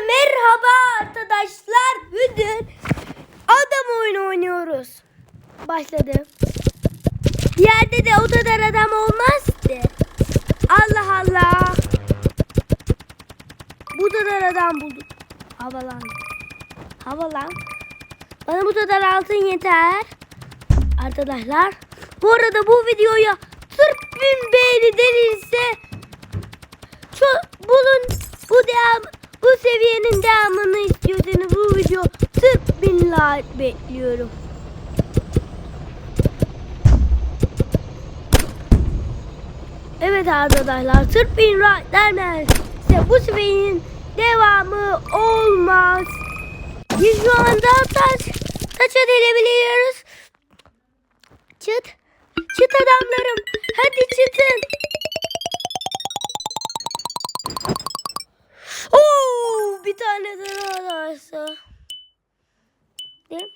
merhaba arkadaşlar. Bugün adam oyunu oynuyoruz. Başladı. Yerde de o kadar adam olmaz ki. Allah Allah. Bu kadar adam bulduk. Havalan. Havalan. Bana bu kadar altın yeter. Arkadaşlar. Bu arada bu videoya 40 bin beğeni denilse çok bunun bu devam bu seviyenin devamını istiyorsanız bu video 40 bin like bekliyorum. Evet arkadaşlar 40 bin like derlerse bu seviyenin devamı olmaz. Biz şu anda taş, taça delebiliyoruz. Çıt. Çıt adamlarım. Hadi neden orası? Değil mi?